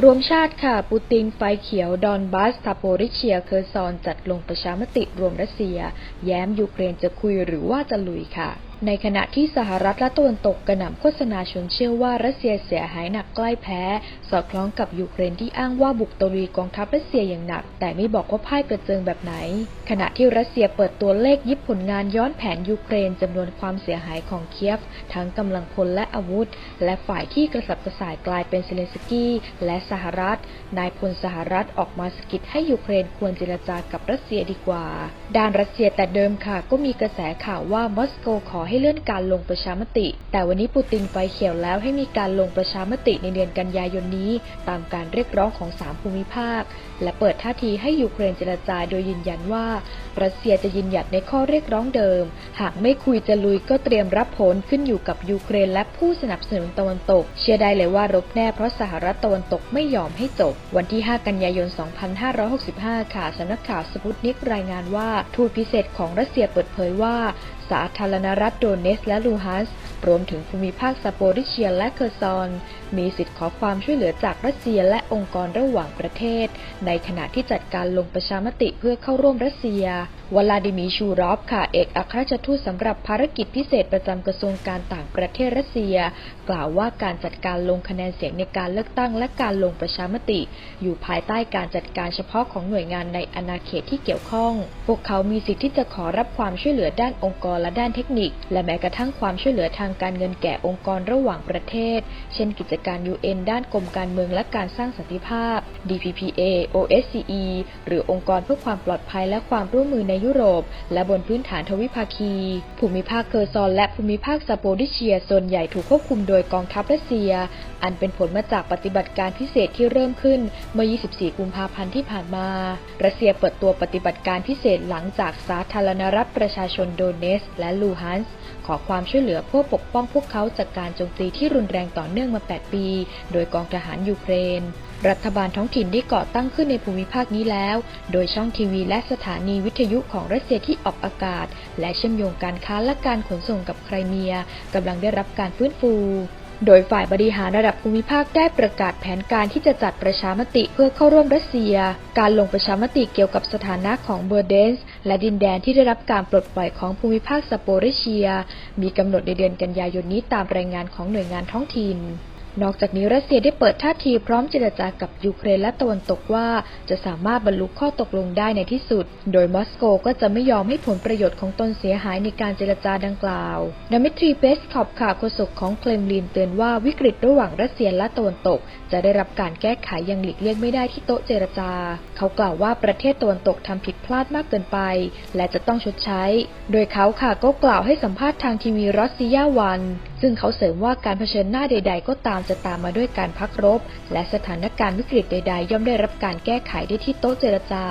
รวมชาติค่ะ ปูตินไฟเขียว ดอนบัสทาโปริเชีย เคอร์ซอน จัดลงประชามติรวมรัสเซีย แย้มยูเครนจะคุยหรือว่าจะลุยค่ะ ในขณะที่สหรัฐและตะวันตกกระหน่ำโฆษณาชวนเชื่อว่ารัสเซียเสียหายหนักใกล้แพ้ สอดคล้องกับยูเครนที่อ้างว่าบุกตะลุยกองทัพรัสเซียอย่างหนัก แต่ไม่บอกว่าพ่ายกระเจิงแบบไหน ขณะที่รัสเซียเปิดตัวเลขยิบผลงานย้อนแผนยูเครนจำนวนความเสียหายของเคียฟ ทั้งกำลังพลและอาวุธ และฝ่ายที่กระสับกระส่ายกลายเป็นเซเลนสกี้และสหรัฐ นายพลสหรัฐออกมาสกิดให้ยูเครนควรเจรจากับรัสเซียดีกว่า ด้านรัสเซียแต่เดิมค่ะก็มีกระแสข่าวว่ามอสโกขอใให้เลื่อนการลงประชามติ แต่วันนี้ปูตินไฟเขียวแล้วให้มีการลงประชามติในเดือนกันยายนนี้ ตามการเรียกร้องของสามภูมิภาค และเปิดท่าทีให้ยูเครนเจรจาโดยยืนยันว่า รัสเซียจะยืนหยัดในข้อเรียกร้องเดิม หากไม่คุยจะลุยก็เตรียมรับผลขึ้นอยู่กับยูเครนและผู้สนับสนุนตะวันตก เชื่อได้เลยว่ารบแน่เพราะสหรัฐตะวันตกไม่ยอมให้จบ วันที่ 5 กันยายน 2565 ค่ะสำนักข่าวสปุตนิกรายงานว่า ทูตพิเศษของรัสเซียเปิดเผยว่า สาธารณรัฐโดเนสและลูฮันส รวมถึงภูมิภาคซาโปริเชียและเคอร์ซอน มีสิทธิ์ขอความช่วยเหลือจากรัสเซียและองค์กรระหว่างประเทศ ในขณะที่จัดการลงประชามติเพื่อเข้าร่วมรัสเซียวลาดิมีชูรอฟค่ะเอกอัครราชทูตสำหรับภารกิจพิเศษประจำกระทรวงการต่างประเทศรัสเซีย กล่าวว่าการจัดการลงคะแนนเสียงในการเลือกตั้งและการลงประชามติ อยู่ภายใต้การจัดการเฉพาะของหน่วยงานในอาณาเขตที่เกี่ยวข้อง พวกเขามีสิทธิ์ที่จะขอรับความช่วยเหลือด้านองค์กรและด้านเทคนิค และแม้กระทั่งความช่วยเหลือทางางการเงินแก่องค์กรระหว่างประเทศ เช่นกิจการ UN ด้านกรมการเมืองและการสร้างสันติภาพ DPPA OSCE หรือองค์กรเพื่อความปลอดภัยและความร่วมมือในยุโรป และบนพื้นฐานทวิภาคี ภูมิภาคเคอร์ซอนและภูมิภาคซาโปดิเชียส่วนใหญ่ถูกควบคุมโดยกองทัพรัสเซีย อันเป็นผลมาจากปฏิบัติการพิเศษที่เริ่มขึ้นเมื่อ 24 กุมภาพันธ์ที่ผ่านมา รัสเซียเปิดตัวปฏิบัติการพิเศษหลังจากสาธารณรัฐประชาชนโดเนสและลูฮันส์ขอความช่วยเหลือเพื่อปกป้องพวกเขาจากการโจมตีที่รุนแรงต่อเนื่องมา 8 ปี โดยกองทหารยูเครน รัฐบาลท้องถิ่นได้ก่อตั้งขึ้นในภูมิภาคนี้แล้ว โดยช่องทีวีและสถานีวิทยุของรัสเซียที่ออกอากาศ และเชื่อมโยงการค้าและการขนส่งกับไครเมียกำลังได้รับการฟื้นฟูโดยฝ่ายบริหารระดับภูมิภาคได้ประกาศแผนการที่จะจัดประชามติเพื่อเข้าร่วมรัสเซีย การลงประชามติเกี่ยวกับสถานะของเบอร์เดนส์ และดินแดนที่ได้รับการปลดปล่อยของภูมิภาคซาโปริเชีย มีกำหนดในเดือนกันยายนนี้ตามรายงานของหน่วยงานท้องถิ่น นอกจากนี้รัสเซียได้เปิดท่าทีพร้อมเจรจากับยูเครนและตะวันตกว่า จะสามารถบรรลุข้อตกลงได้ในที่สุด โดยมอสโกก็จะไม่ยอมให้ผลประโยชน์ของตนเสียหายในการเจรจาดังกล่าวดมิทรีเปสคอบข่าวโฆษกของเคลมลินเตือนว่าวิกฤตระหว่างรัสเซียและตะวันตก จะได้รับการแก้ไขอยังหลีกเลี่ยงไม่ได้ที่โต๊ะเจรจา เขากล่าวว่าประเทศตะวันตกทำผิดพลาดมากเกินไป และจะต้องชดใช้ โดยเขาค่ะก็กล่าวให้สัมภาษณ์ทางทีวีรัสเซียวัน ซึ่งเขาเสริมว่าการเผชิญหน้าใด ๆ ก็ตามจะตามมาด้วยการพักรบ และสถานการณ์วิกฤตใด ๆ ย่อมได้รับการแก้ไขได้ที่โต๊ะเจรจา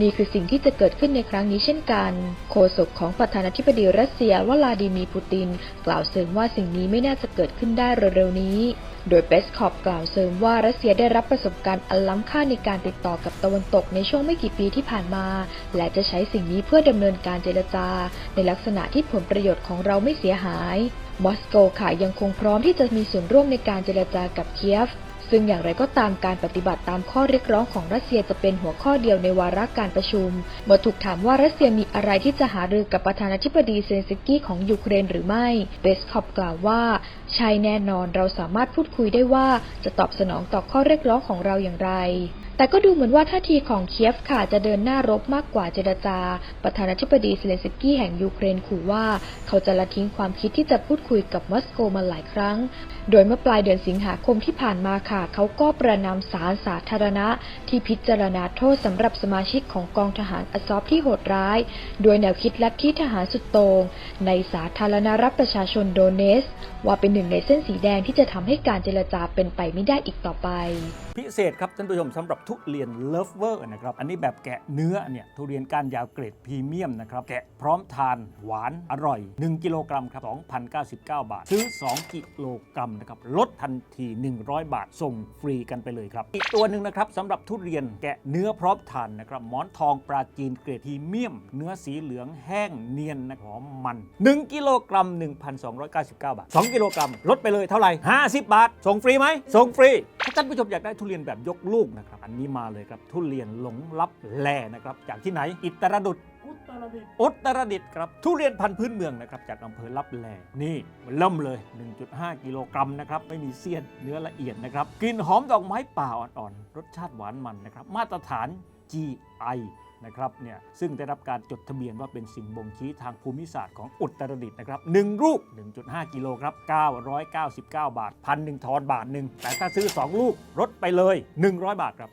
นี่คือสิ่งที่จะเกิดขึ้นในครั้งนี้เช่นกัน โฆษกของประธานาธิบดีรัสเซียวลาดิมีร์ปูติน กล่าวเสริมว่าสิ่งนี้ไม่น่าจะเกิดขึ้นได้เร็วๆนี้โดยเปสคอปกล่าวเสริมว่ารัสเซียได้รับประสบการณ์อันล้ำค่าในการติดต่อกับตะวันตกในช่วงไม่กี่ปีที่ผ่านมา และจะใช้สิ่งนี้เพื่อดำเนินการเจรจา ในลักษณะที่ผลประโยชน์ของเราไม่เสียหาย มอสโกค่ะยังคงพร้อมที่จะมีส่วนร่วมในการเจรจากับเคียฟ ซึ่งอย่างไรก็ตามการปฏิบัติตามข้อเรียกร้องของรัสเซียจะเป็นหัวข้อเดียวในวาระการประชุม เมื่อถูกถามว่ารัสเซียมีอะไรที่จะหารือกับประธานาธิบดีเซนสกี้ของยูเครนหรือไม่ เบสคอปกล่าวว่าใช่แน่นอนเราสามารถพูดคุยได้ว่าจะตอบสนองต่อข้อเรียกร้องของเราอย่างไร แต่ก็ดูเหมือนว่าท่าทีของเคียฟค่ะจะเดินหน้ารบมากกว่าเจรจา ประธานาธิบดีเซเลนสกี้แห่งยูเครนขู่ว่า เขาจะละทิ้งความคิดที่จะพูดคุยกับมอสโกมาหลายครั้ง โดยเมื่อปลายเดือนสิงหาคมที่ผ่านมาค่ะ เขาก็ประนามสารสาธารณะ ที่พิจารณาโทษสำหรับสมาชิกของกองทหารอซอฟที่โหดร้าย โดยแนวคิดลัทธิทหารสุดโต่งในสาธารณรัฐประชาชนโดเนส ว่าเป็นหนึ่งในเส้นสีแดงที่จะทำให้การเจรจาเป็นไปไม่ได้อีกต่อไป พิเศษครับท่านผู้ชมสำหรับทุเรียนเลิฟเวอร์นะครับ อันนี้แบบแกะเนื้อเนี่ยทุเรียนก้านยาวเกรดพรีเมียมนะครับ แกะพร้อมทานหวานอร่อย 1 กิโลกรัมครับ2,099 บาท ซื้อ 2 กิโลกรัมนะครับ ลดทันที 100 บาท ส่งฟรีกันไปเลยครับ อีกตัวหนึ่งนะครับสำหรับทุเรียนแกะเนื้อพร้อมทานนะครับหมอนทองปลาจีนเกรดพรีเมียม เนื้อสีเหลืองแห้งเนียนนะหอมมัน 1 กิโลกรัม 1,299 บาท 2 กิโลกรัม ลดไปเลยเท่าไหร่ 50 บาท ส่งฟรีไหมส่งฟรี ถ้าท่านผู้ชมอยากได้ทุเรียนแบบยกลูกนะครับอันนี้มาเลยครับ ทุเรียนหลงลับแลนะครับ จากที่ไหน อิตรดุษอุตรดิตถ์อุตรดิตถ์ครับ ทุเรียนพันธุ์พื้นเมืองนะครับ จากอำเภอลับแลนี่มันเริ่มเลย 1.5 กิโลกรัมนะครับ ไม่มีเสี้ยนเนื้อละเอียดนะครับ กลิ่นหอมดอกไม้ป่าอ่อนๆ รสชาติหวานมันนะครับ มาตรฐาน GI นะครับเนี่ยซึ่งได้รับการจดทะเบียนว่าเป็นสิ่งบ่งชี้ทางภูมิศาสตร์ของอุตรดิตถ์นะครับหนึ่งลูก 1.5 กิโลครับ 999 บาทพันหนึ่งทอนบาทหนึ่งแต่ถ้าซื้อ 2 ลูกลดไปเลย 100 บาทครับ